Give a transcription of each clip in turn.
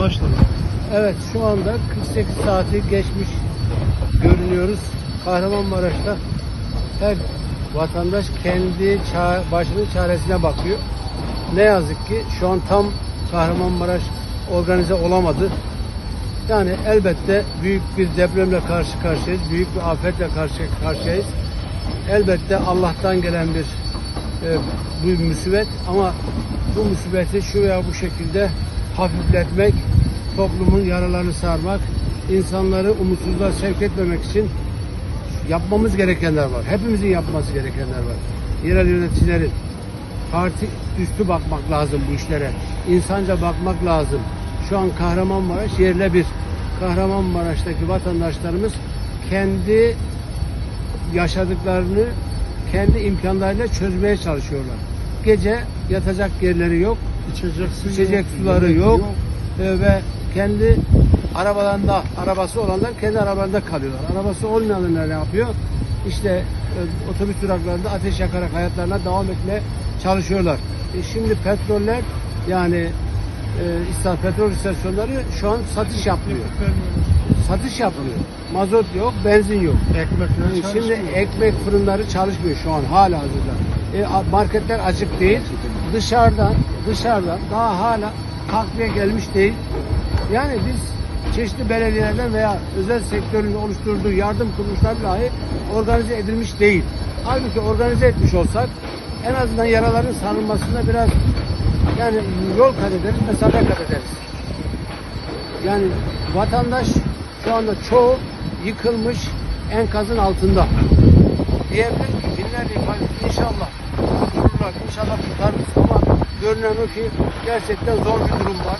Başladı. Evet şu anda 48 saati geçmiş görünüyoruz. Kahramanmaraş'ta her vatandaş kendi başının çaresine bakıyor. Ne yazık ki şu an tam Kahramanmaraş organize olamadı. Yani elbette büyük bir depremle karşı karşıyayız. Büyük bir afetle karşı karşıyayız. Elbette Allah'tan gelen bir e, bu musibet ama bu musibeti şu veya bu şekilde hafifletmek, toplumun yaralarını sarmak, insanları umutsuzluğa sevk etmemek için yapmamız gerekenler var. Hepimizin yapması gerekenler var. Yerel yöneticilerin parti üstü bakmak lazım bu işlere. İnsanca bakmak lazım. Şu an Kahramanmaraş yerle bir. Kahramanmaraş'taki vatandaşlarımız kendi yaşadıklarını kendi imkanlarıyla çözmeye çalışıyorlar. Gece yatacak yerleri yok, İçecek suyu içecek yok, suları yemek yok, Ee, ve kendi arabalarında, arabası olanlar kendi arabalarında kalıyorlar. Arabası olmayanlar ne yapıyor? İşte e, otobüs duraklarında ateş yakarak hayatlarına devam etmeye çalışıyorlar. E, şimdi petroller yani e, istas petrol istasyonları şu an satış yapmıyor. Satış yapmıyor. Mazot yok, benzin yok. Ekmekler Şimdi çalışmıyor. ekmek fırınları çalışmıyor şu an hala hazırda. E, marketler açık değil. Dışarıdan dışarıdan daha hala takviye gelmiş değil. Yani biz çeşitli belediyelerden veya özel sektörün oluşturduğu yardım kuruluşları dahi organize edilmiş değil. Halbuki organize etmiş olsak en azından yaraların sarılmasında biraz yani yol kat ederiz, mesafe kat ederiz. Yani vatandaş şu anda çoğu yıkılmış enkazın altında. Diyebilir ki binlerce ifade inşallah kurtulurlar, inşallah kurtarırız ama görünen o ki gerçekten zor bir durum var.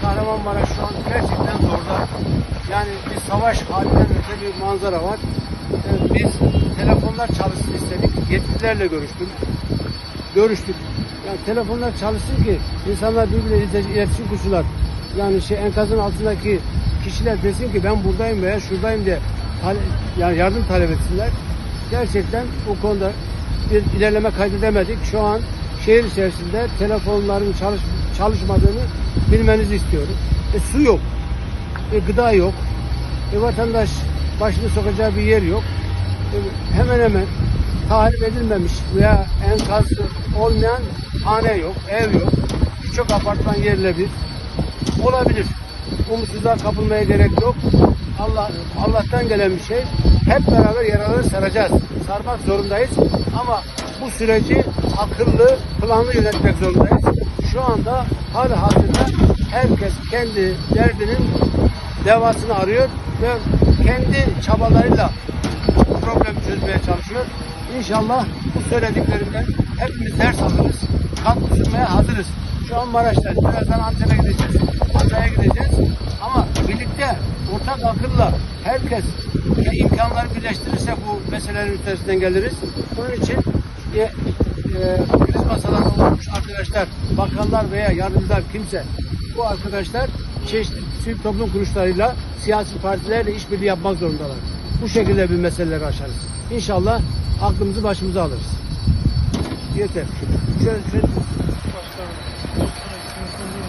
Kahramanmaraş şu an gerçekten zorda. Yani bir savaş halinden öte bir manzara var. Biz telefonlar çalışsın istedik. Yetkililerle görüştük. Görüştük. Yani telefonlar çalışsın ki insanlar birbirleriyle ileti- iletişim kursunlar. Yani şey enkazın altındaki kişiler desin ki ben buradayım veya şuradayım diye yani yardım talep etsinler. Gerçekten o konuda bir ilerleme kaydedemedik. Şu an şehir içerisinde telefonların çalış, çalışmadığını bilmenizi istiyorum. E, su yok. E, gıda yok. E, vatandaş başını sokacağı bir yer yok. E, hemen hemen tahrip edilmemiş veya enkazı olmayan hane yok, ev yok. Birçok apartman yerle bir. Olabilir. Umutsuzluğa kapılmaya gerek yok. Allah Allah'tan gelen bir şey. Hep beraber yaraları saracağız. Sarmak zorundayız. Ama bu süreci akıllı, planlı yönetmek zorundayız. Şu anda hali hazırda herkes kendi derdinin devasını arıyor ve kendi çabalarıyla bu problemi çözmeye çalışıyor. İnşallah bu söylediklerimden hepimiz ders alırız. Katkı sunmaya hazırız. Şu an Maraş'tayız. Birazdan Antep'e gideceğiz. Hatay'a gideceğiz. Ama ortak akılla herkes e, imkanları birleştirirse bu meselelerin üstesinden geliriz. Bunun için e, e, kriz masalarında olmuş arkadaşlar, bakanlar veya yardımcılar kimse bu arkadaşlar çeşitli sivil toplum kuruluşlarıyla siyasi partilerle işbirliği yapmak zorundalar. Bu şekilde bir meseleleri aşarız. İnşallah aklımızı başımıza alırız. Yeter. Şöyle, şöyle